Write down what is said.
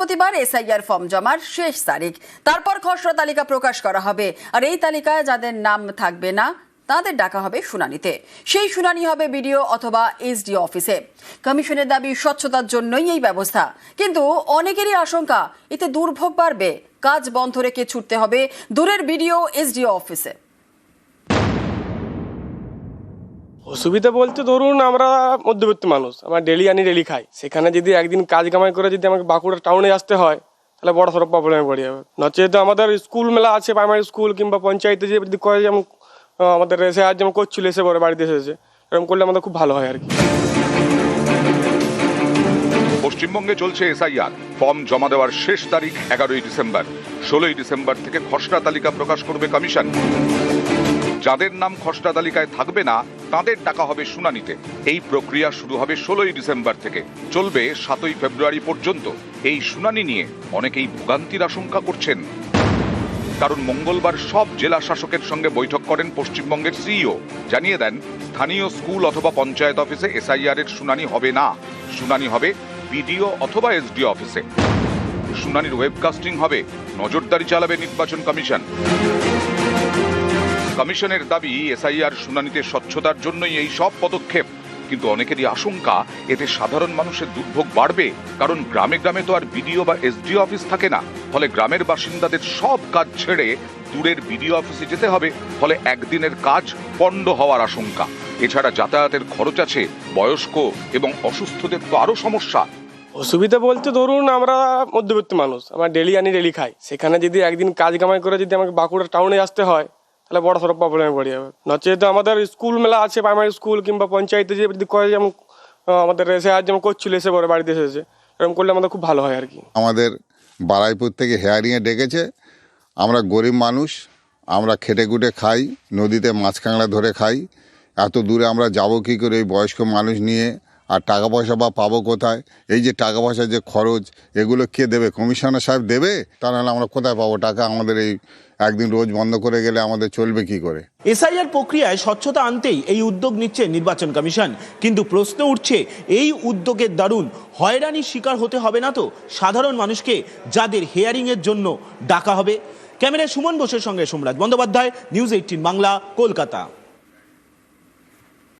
প্রতিবার SIR form জমার শেষ তারিখ। তারপর খসড়া তালিকা প্রকাশ করা হবে। আর এই তালিকায় যাদের নাম থাকবে না, তাদের ডাকা হবে শুনানিতে। সেই শুনানি হবে বিডিও অথবা এসডিও অফিসে। কমিশনের দাবি স্বচ্ছতার জন্যই এই ব্যবস্থা। কিন্তু অনেকেরই আশঙ্কা, এতে দুর্ভোগ বাড়বে। কাজ বন্ধ রেখে ছুটতে হবে দূরের বিডিও এসডিও অফিসে। অসুবিধা বলতে ধরুন আমরা মধ্যবিত্ত মানুষ, আমরা ডেলি আনি ডেলি খাই। সেখানে যদি একদিন কাজ কামাই করে যদি আমাকে বাঁকুড়া টাউনে আসতে হয়, তাহলে বড় সড়ো প্রবলেমে পড়ে যাবে। নচেত আমাদের স্কুল মেলা আছে প্রাইমারি স্কুল কিংবা পঞ্চায়েতে যে যদি করে যেমন আমাদের আজ যেমন করছিল, এসে পরে বাড়িতে এসেছে এরকম করলে আমাদের খুব ভালো হয় আর কি। পশ্চিমবঙ্গে চলছে এসআইআর। ফর্ম জমা দেওয়ার শেষ তারিখ এগারোই ডিসেম্বর। ষোলোই ডিসেম্বর থেকে খসড়া তালিকা প্রকাশ করবে কমিশন। যাদের নাম খসড়া তালিকায় থাকবে না, তাদের ডাকা হবে শুনানিতে। এই প্রক্রিয়া শুরু হবে ষোলোই ডিসেম্বর থেকে। চলবে সাতই ফেব্রুয়ারি পর্যন্ত। এই শুনানি নিয়ে অনেকেই ভোগান্তির আশঙ্কা করছেন। কারণ মঙ্গলবার সব জেলা শাসকের সঙ্গে বৈঠক করেন পশ্চিমবঙ্গের সিইও। জানিয়ে দেন, স্থানীয় স্কুল অথবা পঞ্চায়েত অফিসে এসআইআর এর শুনানি হবে না। শুনানি হবে বিডিও অথবা এসডিও অফিসে। শুনানির ওয়েবকাস্টিং হবে। নজরদারি চালাবে নির্বাচন কমিশন। কমিশনের দাবি, এসআইআর শুনানিতে স্বচ্ছতার জন্যই এই সব পদক্ষেপ। কিন্তু অনেকেরই আশঙ্কা, এতে সাধারণ মানুষের দুর্ভোগ বাড়বে। কারণ গ্রামে গ্রামে তো আর বিডিও বা এসডিও অফিস থাকে না। ফলে গ্রামের বাসিন্দাদের সব কাজ ছেড়ে দূরের বিডিও অফিসে যেতে হবে। ফলে একদিনের কাজ পণ্ড হওয়ার আশঙ্কা। এছাড়া যাতায়াতের খরচ আছে, বয়স্ক এবং অসুস্থদের তো আরও সমস্যা। অসুবিধা বলতে ধরুন, আমরা মধ্যবিত্ত মানুষ, আমরা ডেলি আনি ডেলি খাই। সেখানে যদি একদিন কাজ কামাই করে যদি আমাকে বাঁকুড়া টাউনে আসতে হয় তাহলে বড় সড়ো প্রবলেমে পড়ে যাবে নচেত আমাদের স্কুল মেলা আছে প্রাইমারি স্কুল কিংবা পঞ্চায়েতে যে যদি করে যেমন আমাদের আজ যেমন করছিল, এসে পরে বাড়িতে এসেছে এরকম করলে আমাদের খুব ভালো হয় আর কি। আমাদের বারাইপুর থেকে হেয়ারিংয়ে ডেকেছে, আমরা গরিব মানুষ, আমরা খেটে খুটে খাই, নদীতে মাছ কাঁকড়া ধরে খাই, এত দূরে আমরা যাব কী করে এই বয়স্ক মানুষ নিয়ে, আর টাকা পয়সা বা পাবো কোথায়? এই যে টাকা পয়সার যে খরচ, এগুলো কে দেবে? কমিশনার সাহেব দেবে? তা নাহলে আমরা কোথায় পাবো? টাকা আমাদের এই একদিন রোজ বন্ধ করে গেলে আমাদের চলবে কি করে? এসআইআর প্রক্রিয়ায় স্বচ্ছতা আনতেই এই উদ্যোগ নিচ্ছে নির্বাচন কমিশন। কিন্তু প্রশ্ন উঠছে, এই উদ্যোগের দারুণ হয়রানির শিকার হতে হবে না তো? সাধারণ মানুষকে যাদের হেয়ারিংয়ের জন্য ডাকা হবে। ক্যামেরায় সুমন বোসের সঙ্গে সোমরাজ বন্দ্যোপাধ্যায়, নিউজ এইটিন বাংলা, কলকাতা।